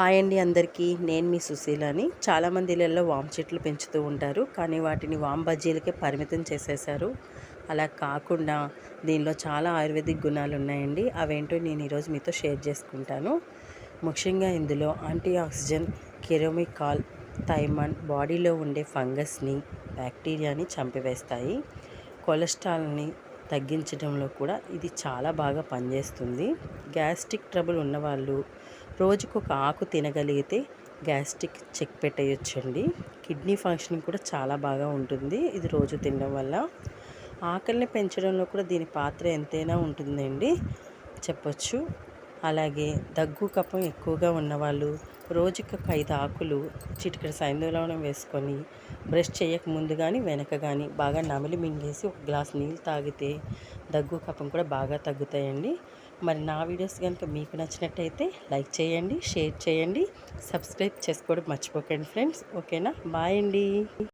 Hi అండి అందరికీ. నేను మీ సుశీలని. చాలామంది ఇళ్ళల్లో వామ్ చెట్లు పెంచుతూ ఉంటారు. కానీ వాటిని వామ్ బజ్జీలకే పరిమితం చేసేశారు. అలా కాకుండా దీనిలో చాలా ఆయుర్వేదిక్ గుణాలు ఉన్నాయండి అవేంటో నేను ఈరోజు మీతో షేర్ చేసుకుంటాను. ముఖ్యంగా ఇందులో యాంటీ ఆక్సిజన్ కెరోమికాల్ థైమాన్ బాడీలో ఉండే ఫంగస్ని బ్యాక్టీరియాని చంపివేస్తాయి. కొలెస్ట్రాల్ని తగ్గించడంలో కూడా ఇది చాలా బాగా పనిచేస్తుంది. గ్యాస్ట్రిక్ ట్రబుల్ ఉన్నవాళ్ళు రోజుకు ఒక ఆకు తినగలిగితే గ్యాస్ట్రిక్ చెక్ పెట్టేయొచ్చండి. కిడ్నీ ఫంక్షన్ కూడా చాలా బాగా ఉంటుంది ఇది రోజు తినడం వల్ల. ఆకలిని పెంచడంలో కూడా దీని పాత్ర ఎంతైనా ఉంటుందండి. చెప్పొచ్చు. అలాగే దగ్గు కఫం ఎక్కువగా ఉన్నవాళ్ళు రోజుకి ఒక ఐదు ఆకులు చిటికెడు సైంధవలవనం వేసుకొని బ్రష్ చేయక ముందు కానీ వెనక కానీ బాగా నమిలి మింగేసి ఒక గ్లాస్ నీళ్ళు తాగితే దగ్గు కఫం కూడా బాగా తగ్గుతాయండి. మరి నా వీడియోస్ కనుక మీకు నచ్చినట్టయితే లైక్ చేయండి షేర్ చేయండి సబ్స్క్రైబ్ చేసుకోవడం మర్చిపోకండి ఫ్రెండ్స్. ఓకేనా? బాయ్ అండి.